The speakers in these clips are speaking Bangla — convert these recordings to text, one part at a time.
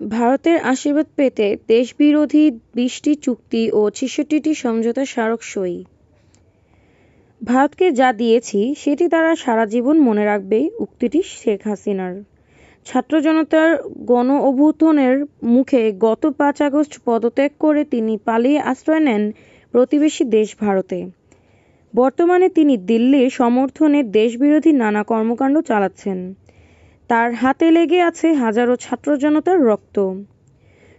ভারতের আশীর্বাদ পেতে দেশবিরোধী বিশটি চুক্তি ও ছেষট্টিটি সমঝোতা স্মারক সই। ভারতকে যা দিয়েছি, সেটি তারা সারা জীবন মনে রাখবে, উক্তিটি শেখ হাসিনার। ছাত্র জনতার গণ গণঅভ্যুত্থানের মুখে গত পাঁচ আগস্ট পদত্যাগ করে তিনি পালিয়ে আশ্রয় নেন প্রতিবেশী দেশ ভারতে। বর্তমানে তিনি দিল্লির সমর্থনে দেশবিরোধী নানা কর্মকাণ্ড চালাচ্ছেন। তার হাতে লেগে আছে হাজারো ছাত্র জনতার রক্ত।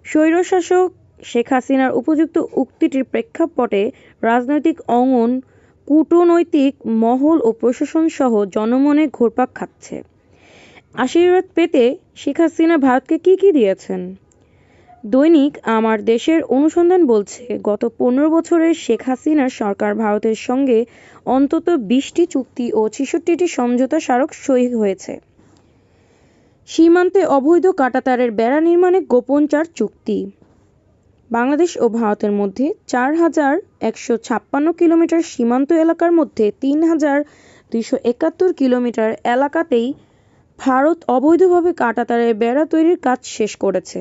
স্বৈরশাসক শেখ হাসিনার উপযুক্ত উক্তিটির প্রেক্ষাপটে রাজনৈতিক অঙ্গন, কূটনৈতিক মহল ও প্রশাসনসহ জনমনে ঘোরপাক খাচ্ছে। আশীর্বাদ পেতে শেখ হাসিনা ভারতকে কী কী দিয়েছেন? দৈনিক আমার দেশের অনুসন্ধান বলছে, গত পনেরো বছরে শেখ হাসিনার সরকার ভারতের সঙ্গে অন্তত বিশটি চুক্তি ও ছেষট্টিটি সমঝোতা স্মারক সই হয়েছে। সীমান্তে অবৈধ কাটাতারের বেড়া নির্মাণে গোপন চার চুক্তি। বাংলাদেশ ও ভারতের মধ্যে চার হাজার একশো ছাপ্পান্ন কিলোমিটার সীমান্ত এলাকার মধ্যে তিন হাজার দুইশো একাত্তর কিলোমিটার এলাকাতেই ভারত অবৈধভাবে কাটাতারের বেড়া তৈরির কাজ শেষ করেছে।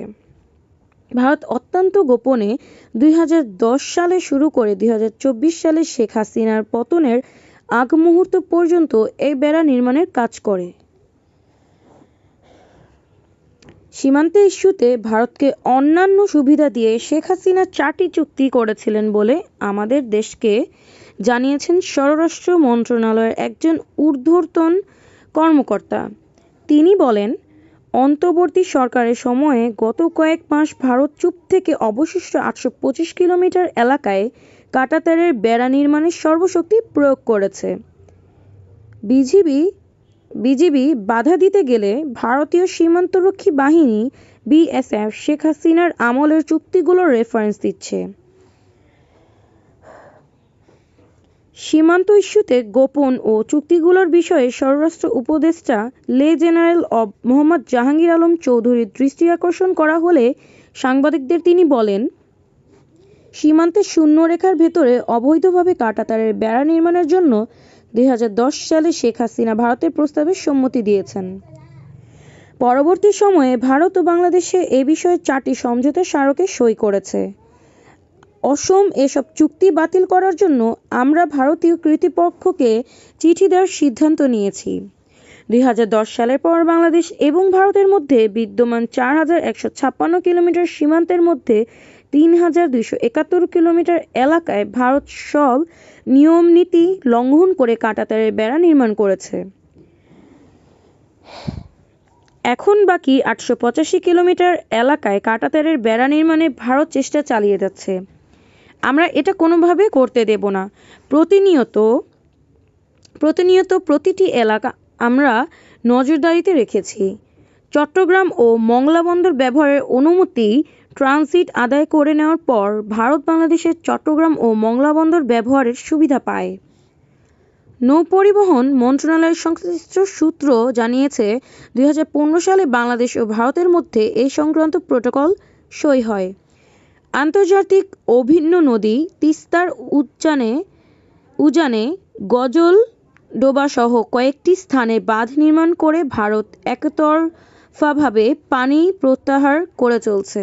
ভারত অত্যন্ত গোপনে দুই হাজার দশ সালে শুরু করে দুই হাজার চব্বিশ সালে শেখ হাসিনার পতনের আগ মুহূর্ত পর্যন্ত এই বেড়া নির্মাণের কাজ করে। সীমান্তে ইস্যুতে ভারতকে অন্যান্য সুবিধা দিয়ে শেখ হাসিনা চারটি চুক্তি করেছিলেন বলে আমাদের দেশকে জানিয়েছেন স্বরাষ্ট্র মন্ত্রণালয়ের একজন ঊর্ধ্বতন কর্মকর্তা। তিনি বলেন, অন্তর্বর্তী সরকারের সময়ে গত কয়েক মাস ভারত চুপ থেকে অবশিষ্ট আটশো পঁচিশ কিলোমিটার এলাকায় কাঁটাতারের বেড়া নির্মাণের সর্বশক্তি প্রয়োগ করেছে। বিজিবি বিজিবি বাধা দিতে গেলে ভারতীয় সীমান্তরক্ষী বাহিনী বিএসএফ, শেখ হাসিনার আমলের চুক্তিগুলোর রেফারেন্স দিচ্ছে। সীমান্ত ইস্যুতে গোপন ও চুক্তিগুলোর বিষয়ে স্বরাষ্ট্র উপদেষ্টা লে জেনারেল অব মোহাম্মদ জাহাঙ্গীর আলম চৌধুরীর দৃষ্টি আকর্ষণ করা হলে সাংবাদিকদের তিনি বলেন সীমান্তের শূন্যরেখার ভেতরে অবৈধভাবে কাঁটাতারের বেড়া নির্মাণের জন্য দুই সালে শেখ হাসিনা ভারতের প্রস্তাবে সম্মতি দিয়েছেন। পরবর্তী সময়ে ভারত ও বাংলাদেশে এ বিষয়ে চারটি সমঝোতা স্মারকে সই করেছে। অসম এসব চুক্তি বাতিল করার জন্য আমরা ভারতীয় কর্তৃপক্ষকে চিঠি দেওয়ার সিদ্ধান্ত নিয়েছি। দুই হাজার দশ সালের পর বাংলাদেশ এবং ভারতের মধ্যে বিদ্যমান চার হাজার একশো ছাপ্পান্ন কিলোমিটার সীমান্তের মধ্যে তিন হাজার দুইশো একাত্তর কিলোমিটার এলাকায় ভারত সব নিয়মনীতি লঙ্ঘন করে কাঁটাতারের বেড়া নির্মাণ করেছে। এখন বাকি আটশো পঁচাশি কিলোমিটার এলাকায় কাঁটাতারের বেড়া নির্মাণে ভারত চেষ্টা চালিয়ে যাচ্ছে। আমরা এটা কোনোভাবে করতে দেব না। প্রতিনিয়ত প্রতিনিয়ত প্রতিটি এলাকা আমরা নজরদারিতে রেখেছি। চট্টগ্রাম ও মংলা বন্দর ব্যবহারের অনুমতি ট্রানজিট আদায় করে নেওয়ার পর ভারত, বাংলাদেশের চট্টগ্রাম ও মংলা বন্দর ব্যবহারের সুবিধা পায়। নৌপরিবহন মন্ত্রণালয়ের সংশ্লিষ্ট সূত্র জানিয়েছে দু হাজার পনেরো সালে বাংলাদেশ ও ভারতের মধ্যে এই সংক্রান্ত প্রোটোকল সই হয়। আন্তর্জাতিক অভিন্ন নদী তিস্তার উজানে উজানে গজলডোবাসহ কয়েকটি স্থানে বাঁধ নির্মাণ করে ভারত একতরফাভাবে পানি প্রত্যাহার করে চলছে।